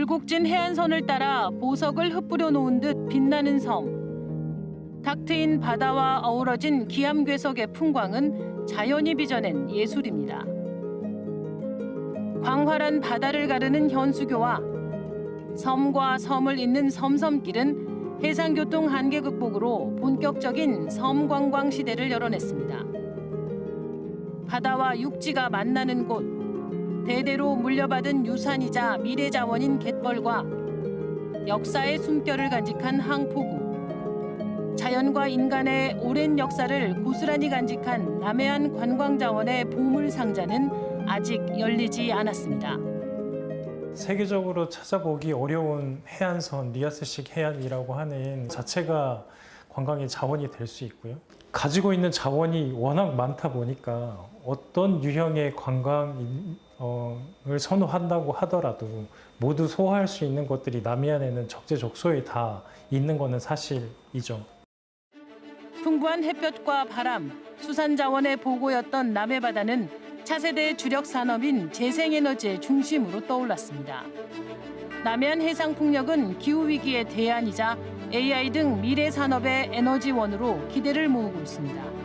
굴곡진 해안선을 따라 보석을 흩뿌려 놓은 듯 빛나는 섬. 탁 트인 바다와 어우러진 기암괴석의 풍광은 자연이 빚어낸 예술입니다. 광활한 바다를 가르는 현수교와 섬과 섬을 잇는 섬섬길은 해상교통 한계 극복으로 본격적인 섬 관광 시대를 열어냈습니다. 바다와 육지가 만나는 곳, 대대로 물려받은 유산이자 미래 자원인 갯벌과 역사의 숨결을 간직한 항포구, 자연과 인간의 오랜 역사를 고스란히 간직한 남해안 관광 자원의 보물 상자는 아직 열리지 않았습니다. 세계적으로 찾아보기 어려운 해안선 리아스식 해안이라고 하는 자체가 관광의 자원이 될 수 있고요. 가지고 있는 자원이 워낙 많다 보니까 어떤 유형의 관광 을 선호한다고 하더라도 모두 소화할 수 있는 것들이 남해안에는 적재적소에 다 있는 것은 사실이죠. 풍부한 햇볕과 바람, 수산 자원의 보고였던 남해바다는 차세대 주력 산업인 재생에너지의 중심으로 떠올랐습니다. 남해안 해상 풍력은 기후 위기의 대안이자 AI 등 미래 산업의 에너지원으로 기대를 모으고 있습니다.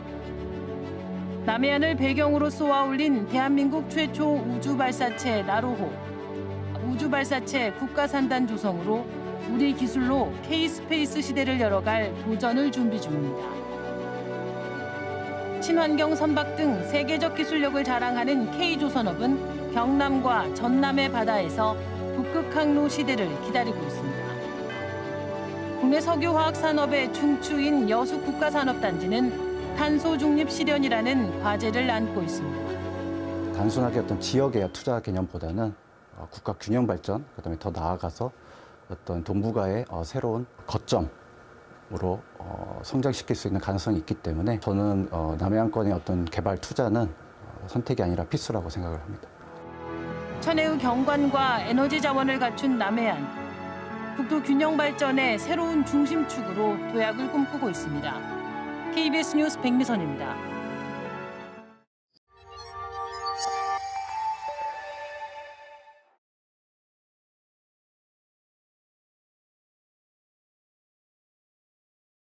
남해안을 배경으로 쏘아 올린 대한민국 최초 우주 발사체 나로호, 우주 발사체 국가 산단 조성으로 우리 기술로 K-스페이스 시대를 열어갈 도전을 준비 중입니다. 친환경 선박 등 세계적 기술력을 자랑하는 K조선업은 경남과 전남의 바다에서 북극 항로 시대를 기다리고 있습니다. 국내 석유화학 산업의 중추인 여수 국가산업단지는 탄소 중립 실현이라는 과제를 안고 있습니다. 단순하게 어떤 지역의 투자 개념보다는 어, 국가 균형 발전, 그다음에 더 나아가서 어떤 동북아의 어, 새로운 거점으로 어, 성장시킬 수 있는 가능성이 있기 때문에 저는 어, 남해안권의 어떤 개발 투자는 어, 선택이 아니라 필수라고 생각을 합니다. 천혜의 경관과 에너지 자원을 갖춘 남해안. 국토 균형 발전의 새로운 중심축으로 도약을 꿈꾸고 있습니다. KBS 뉴스 백미선입니다.